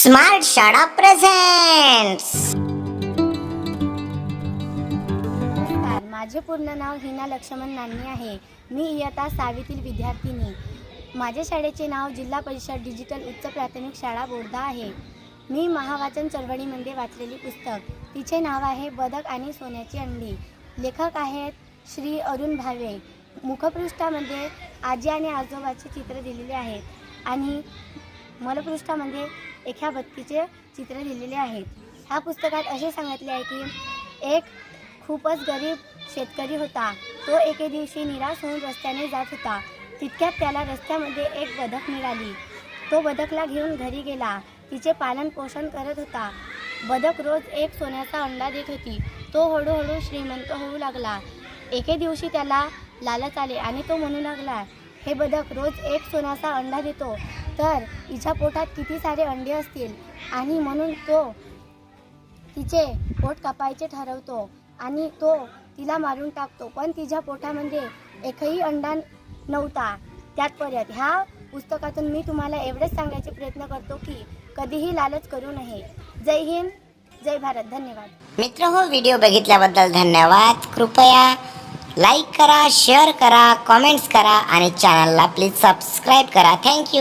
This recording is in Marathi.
स्मार्ट शाळा प्रेझेंट्स माझे पूर्ण नाव हिना लक्ष्मण नान्नी आहे. मी इयत्ता सहावीतील विद्यार्थिनी. माझ्या शाळेचे नाव जिल्हा परिषद डिजिटल उच्च प्राथमिक शाळा बोर्धा आहे. मी महावाचन चळवळीमध्ये वाचलेली पुस्तक. तिचे नाव आहे बदक आणि सोन्याची अंडी. लेखक आहेत श्री अरुण भावे. मुखपृष्ठामध्ये आजी आणि आजोबाचे चित्र दिलेले आहेत. आणि मलपृष्ठामध्ये म्हणजे एका बत्तीचे चित्र दिलेले आहेत. ह्या पुस्तकात असे सांगितले आहे की एक खूपच गरीब शेतकरी होता. तो एके दिवशी निराश होऊन रस्त्याने जात होता. तितक्यात त्याला रस्त्यामध्ये एक बदक मिळाली. तो बदकला घेऊन घरी गेला. तिचे पालन पोषण करत होता. बदक रोज एक सोन्याचा अंडा देत होती. तो हळूहळू श्रीमंत होऊ लागला. एके दिवशी त्याला लालच आले आणि तो म्हणू लागला हे बदक रोज एक सोन्याचा अंडा देतो. तर तिच्या पोटात किती सारे अंडे असतील? आणि म्हणून तो तिचे पोट कापायचे ठरवतो आणि तो तिला मारून टाकतो. पण तिच्या पोटामध्ये एकही अंडा नव्हता. त्यातपर्यंत ह्या पुस्तकातून मी तुम्हाला एवढंच सांगायचे प्रयत्न करतो की कधीही लालच करू नये. जय हिंद जय भारत. धन्यवाद. मित्र हो व्हिडिओ बघितल्याबद्दल धन्यवाद. कृपया लाईक करा शेअर करा कमेंट्स करा आणि चॅनलला प्लीज सबस्क्राईब करा. थँक्यू.